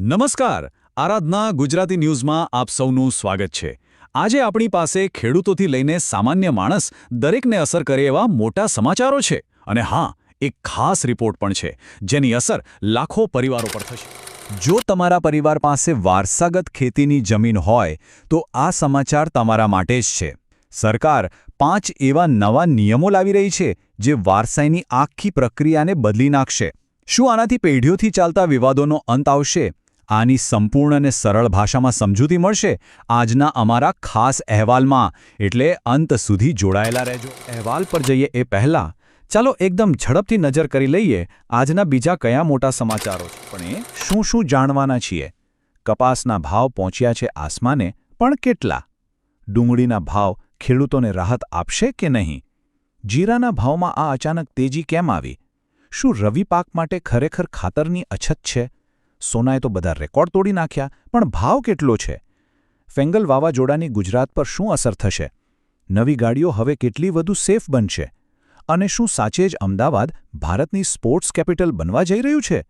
નમસ્કાર. આરાધના ગુજરાતી ન્યૂઝમાં આપ સૌનું સ્વાગત છે. આજે આપણી પાસે ખેડૂતોથી લઈને સામાન્ય માણસ દરેકને અસર કરે એવા મોટા સમાચારો છે. અને હા, એક ખાસ રિપોર્ટ પણ છે, જેની અસર લાખો પરિવારો પર થશે. જો તમારા પરિવાર પાસે વારસાગત ખેતીની જમીન હોય, તો આ સમાચાર તમારા માટે જ છે. સરકાર પાંચ એવા નવા નિયમો લાવી રહી છે, જે વારસાઈની આખી પ્રક્રિયાને બદલી નાખશે. શું આનાથી પેઢીઓથી ચાલતા વિવાદોનો અંત આવશે? આની સંપૂર્ણ અને સરળ ભાષામાં સમજૂતી મળશે આજના અમારા ખાસ અહેવાલમાં. એટલે અંત સુધી જોડાયેલા રહેજો. અહેવાલ પર જઈએ એ પહેલાં. ચાલો એકદમ ઝડપથી નજર કરી લઈએ આજના બીજા કયા મોટા સમાચારો પણ એ શું શું જાણવાના છીએ? કપાસના ભાવ પહોંચ્યા છે આસમાને, પણ કેટલા? ડુંગળીના ભાવ ખેડૂતોને રાહત આપશે કે નહીં? જીરાના ભાવમાં આ અચાનક તેજી કેમ આવી? શું રવિ પાક માટે ખરેખર ખાતરની અછત છે? સોનાએ તો બધા રેકોર્ડ તોડી નાખ્યા, પણ ભાવ કેટલો છે? ફેંગલ વાવાઝોડાની ગુજરાત પર શું અસર થશે? નવી ગાડીઓ હવે કેટલી વધુ સેફ બનશે? અને શું સાચે જ અમદાવાદ ભારતની સ્પોર્ટ્સ કેપિટલ બનવા જઈ રહ્યું છે?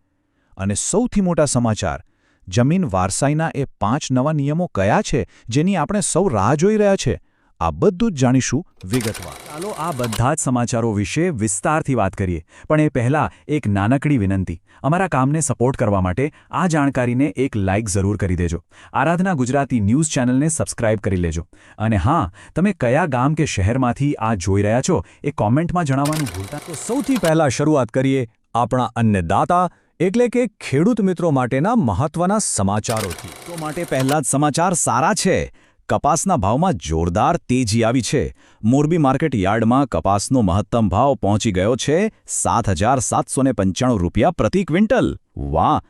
અને સૌથી મોટા સમાચાર, જમીન વારસાઈના એ પાંચ નવા નિયમો કયા છે જેની આપણે સૌ રાહ જોઈ રહ્યા છે? આ બધું જ જાણીશું વિગતવાર. ચાલો આ બધા જ સમાચારો વિશે વિસ્તારથી વાત કરીએ. પણ એ પહેલાં એક નાનકડી વિનંતી. અમારા કામને સપોર્ટ કરવા માટે આ જાણકારીને એક લાઇક જરૂર કરી દેજો. આરાધના ગુજરાતી ન્યૂઝ ચેનલને સબસ્ક્રાઇબ કરી લેજો. અને હા, તમે કયા ગામ કે શહેરમાંથી આ જોઈ રહ્યા છો એ કોમેન્ટમાં જણાવવાનું ભૂલતા. તો સૌથી પહેલાં શરૂઆત કરીએ આપણા અન્નદાતા એટલે કે ખેડૂત મિત્રો માટેના મહત્વના સમાચારોથી. તો માટે પહેલા જ સમાચાર સારા છે. કપાસના ભાવમાં જોરદાર તેજી આવી છે. મોરબી માર્કેટ યાર્ડમાં કપાસનો મહત્તમ ભાવ પહોંચી ગયો છે સાત હજાર સાતસો પંચાણું રૂપિયા પ્રતિ ક્વિન્ટલ. વાહ!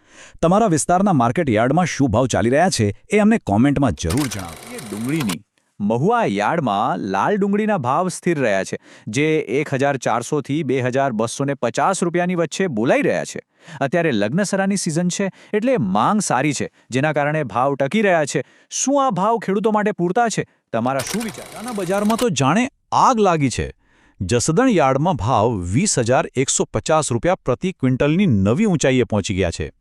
તમારા વિસ્તારના માર્કેટ યાર્ડમાં શું ભાવ ચાલી રહ્યા છે એ અમને કોમેન્ટમાં જરૂર જણાવો. ડુંગળીની. મહુવા યાર્ડમાં લાલ ડુંગળીના ભાવ સ્થિર રહ્યા છે, જે એક હજાર ચારસોથી બે હજાર બસો પચાસ રૂપિયાની વચ્ચે બોલાઈ રહ્યા છે. અત્યારે લગ્નસરાની સિઝન છે એટલે માંગ સારી છે, જેના કારણે ભાવ ટકી રહ્યા છે. શું આ ભાવ ખેડૂતો માટે પૂરતા છે? તમારા શું વિચાર? બજારમાં તો જાણે આગ લાગી છે. જસદણ યાર્ડમાં ભાવ વીસ રૂપિયા પ્રતિ ક્વિન્ટલની નવી ઊંચાઈએ પહોંચી ગયા છે.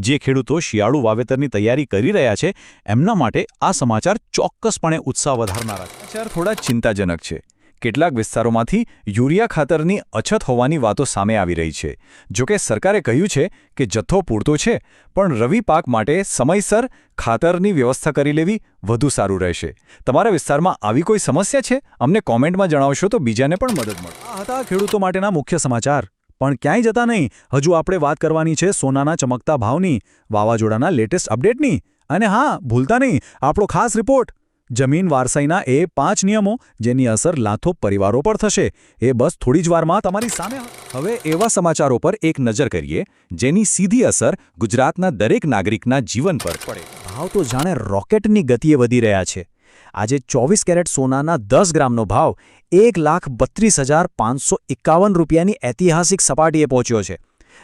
જે ખેડૂતો શિયાળુ વાવેતરની તૈયારી કરી રહ્યા છે, એમના માટે આ સમાચાર ચોક્કસપણે ઉત્સાહ વધારનારા સમાચાર થોડા ચિંતાજનક છે. કેટલાક વિસ્તારોમાંથી યુરિયા ખાતરની અછત હોવાની વાતો સામે આવી રહી છે. જોકે સરકારે કહ્યું છે કે જથ્થો પૂરતો છે, પણ રવિ પાક માટે સમયસર ખાતરની વ્યવસ્થા કરી લેવી વધુ સારું રહેશે. તમારા વિસ્તારમાં આવી કોઈ સમસ્યા છે? અમને કોમેન્ટમાં જણાવશો તો બીજાને પણ મદદ મળે. આ હતા ખેડૂતો માટેના મુખ્ય સમાચાર. પણ ક્યાંય જતા નહીં. હજુ આપણે વાત કરવાની છે સોનાના ચમકતા ભાવની, વાવાઝોડાના લેટેસ્ટ અપડેટની. અને હા, ભૂલતા નહીં, આપણો ખાસ રિપોર્ટ. જમીન વારસાઈના એ પાંચ નિયમો જેની અસર લાખો પરિવારો પર થશે. એ બસ થોડી જ વારમાં તમારી સામે હવે એવા સમાચારો પર એક નજર કરીએ, જેની સીધી અસર ગુજરાતના દરેક નાગરિકના જીવન પર પડે. ભાવ તો જાણે રોકેટની ગતિએ વધી રહ્યા છે. આજે ચોવીસ કેરેટ સોનાના દસ ગ્રામનો ભાવ એક લાખ બત્રીસ હજાર પાંચસો એકાવન રૂપિયાની ઐતિહાસિક સપાટીએ પહોંચ્યો છે.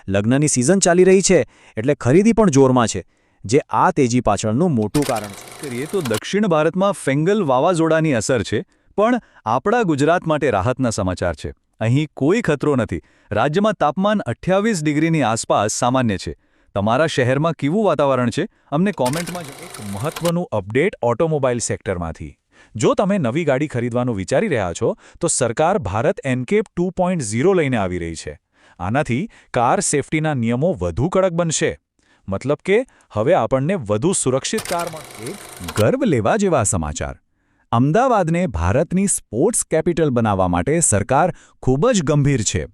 લગ્નની સિઝન ચાલી રહી છે એટલે ખરીદી પણ જોરમાં છે, જે આ તેજી પાછળનું મોટું કારણ કરીએ તો દક્ષિણ ભારતમાં ફેંગલ વાવાઝોડાની અસર છે, પણ આપણા ગુજરાત માટે રાહતના સમાચાર છે. અહીં કોઈ ખતરો નથી. રાજ્યમાં તાપમાન અઠ્યાવીસ ડિગ્રીની આસપાસ સામાન્ય છે. તમારા શહેરમાં કેવું વાતાવરણ છે? અમને કોમેન્ટમાં એક મહત્વનું અપડેટ ઓટોમોબાઈલ સેક્ટરમાંથી. જો તમે નવી ગાડી ખરીદવાનું વિચારી રહ્યા છો, તો સરકાર Bharat NCAP two point zero લઈને આવી રહી છે. આનાથી કાર સેફટીના નિયમો વધુ કડક બનશે. મતલબ કે, હવે આપણને વધુ સુરક્ષિત કાર મળશે. ગર્વ લેવા જેવા સમાચાર. અમદાવાદને ભારતની સ્પોર્ટ્સ કેપિટલ બનાવવા માટે સરકાર ખૂબ જ ગંભીર છે.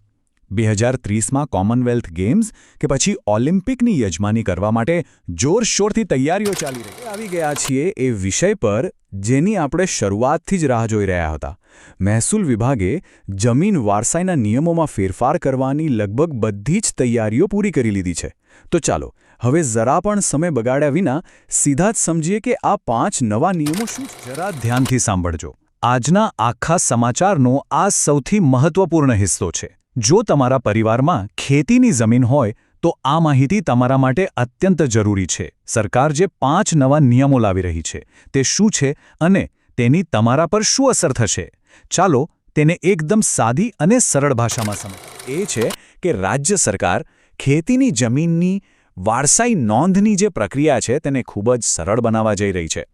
બે હજાર ત્રીસમાં કોમનવેલ્થ ગેમ્સ કે પછી ઓલિમ્પિકની યજમાની કરવા માટે જોરશોરથી તૈયારીઓ ચાલી રહી. આવી ગયા છીએ એ વિષય પર, જેની આપણે શરૂઆતથી જ રાહ જોઈ રહ્યા હતા. મહેસૂલ વિભાગે જમીન વારસાઈના નિયમોમાં ફેરફાર કરવાની લગભગ બધી જ તૈયારીઓ પૂરી કરી લીધી છે. તો ચાલો, હવે જરા પણ સમય બગાડ્યા વિના સીધા જ સમજીએ કે આ પાંચ નવા નિયમો શું જરા ધ્યાનથી સાંભળજો. આજના આખા સમાચારનો આ સૌથી મહત્વપૂર્ણ હિસ્સો છે. જો તમારા પરિવારમાં ખેતીની જમીન હોય, તો આ માહિતી તમારા માટે અત્યંત જરૂરી છે. સરકાર જે પાંચ નવા નિયમો લાવી રહી છે, તે શું છે અને તેની તમારા પર શું અસર થશે? ચાલો તેને એકદમ સાદી અને સરળ ભાષામાં સમજ એ છે કે રાજ્ય સરકાર ખેતીની જમીનની વારસાઈ નોંધની જે પ્રક્રિયા છે, તેને ખૂબ જ સરળ બનાવવા જઈ રહી છે.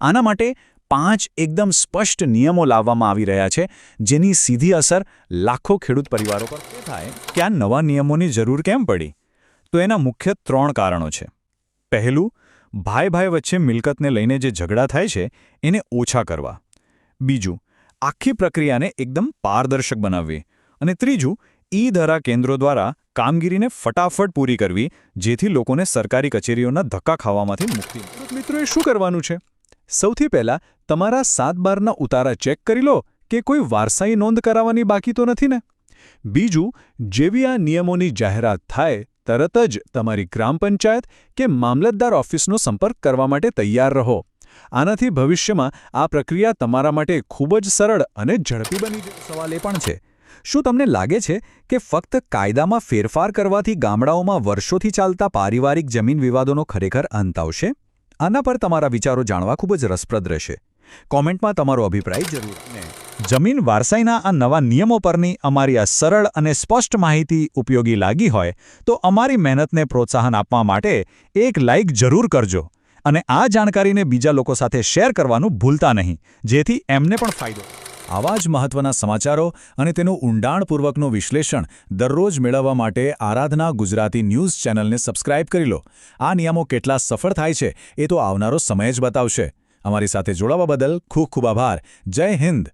આના માટે પાંચ એકદમ સ્પષ્ટ નિયમો લાવવામાં આવી રહ્યા છે, જેની સીધી અસર લાખો ખેડૂત પરિવારો પર થાય? કે આ નવા નિયમોની જરૂર કેમ પડી? તો એના મુખ્ય ત્રણ કારણો છે. પહેલું ભાઈ ભાઈ વચ્ચે મિલકતને લઈને જે ઝઘડા થાય છે, એને ઓછા કરવા. બીજું, આખી પ્રક્રિયાને એકદમ પારદર્શક બનાવવી. અને ત્રીજું ઈ ધરા કેન્દ્રો દ્વારા કામગીરીને ફટાફટ પૂરી કરવી, જેથી લોકોને સરકારી કચેરીઓના ધક્કા ખાવામાંથી મુક્તિ મિત્રોએ શું કરવાનું છે? સૌથી પહેલા તમારા સાત બારના ઉતારા ચેક કરી લો કે કોઈ વારસાઈ નોંધ કરાવવાની બાકી તો નથી ને? બીજું, જેવી આ નિયમોની જાહેરાત થાય, તરત જ તમારી ગ્રામ પંચાયત કે મામલતદાર ઓફિસનો સંપર્ક કરવા માટે તૈયાર રહો. આનાથી ભવિષ્યમાં આ પ્રક્રિયા તમારા માટે ખૂબ જ સરળ અને ઝડપી બની સવાલ એ પણ છે, શું તમને લાગે છે કે ફક્ત કાયદામાં ફેરફાર કરવાથી ગામડાઓમાં વર્ષોથી ચાલતા પારિવારિક જમીન વિવાદોનો ખરેખર અંત આવશે? આના પર તમારા વિચારો જાણવા ખૂબ જ રસપ્રદ રહેશે. કોમેન્ટમાં તમારો અભિપ્રાય જરૂર. જમીન વારસાઈના આ નવા નિયમો પરની અમારી આ સરળ અને સ્પષ્ટ માહિતી ઉપયોગી લાગી હોય તો અમારી મહેનતને પ્રોત્સાહન આપવા માટે એક લાઇક જરૂર કરજો અને આ જાણકારીને બીજા લોકો સાથે શેર કરવાનું ભૂલતા નહીં, જેથી એમને પણ ફાયદો. આવા જ મહત્વના સમાચારો અને તેનું ઊંડાણપૂર્વકનું વિશ્લેષણ દરરોજ મેળવવા માટે આરાધના ગુજરાતી ન્યૂઝ ચેનલને સબસ્ક્રાઇબ કરી લો. આ નિયમો કેટલા સફળ થાય છે એ તો આવનારો સમય જ બતાવશે. અમારી સાથે જોડાવા બદલ ખૂબ ખૂબ આભાર. જય હિન્દ.